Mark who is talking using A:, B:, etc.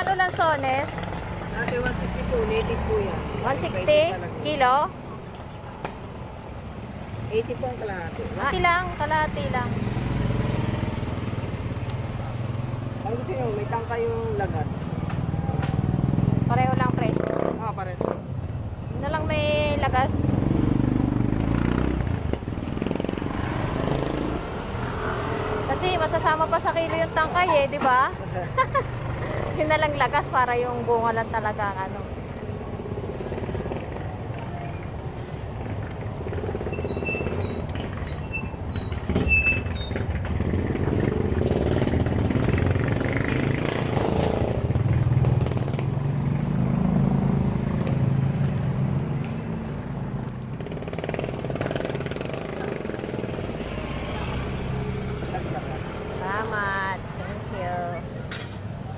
A: Magkano lansones?
B: Dati 160 po, native po yan.
A: 160 kilo?
B: 80 po ang kalahati.
A: Kalahati lang, kalahati lang.
B: Ang gusto nyo, may tangka yung lagas.
A: Pareho lang presyo.
B: Ah, pares.
A: Yun na lang may lagas. Kasi masasama pa sa kilo yung tangkay eh, di ba? yun na lang lagas para yung bunga lang talaga ang ano. Salamat.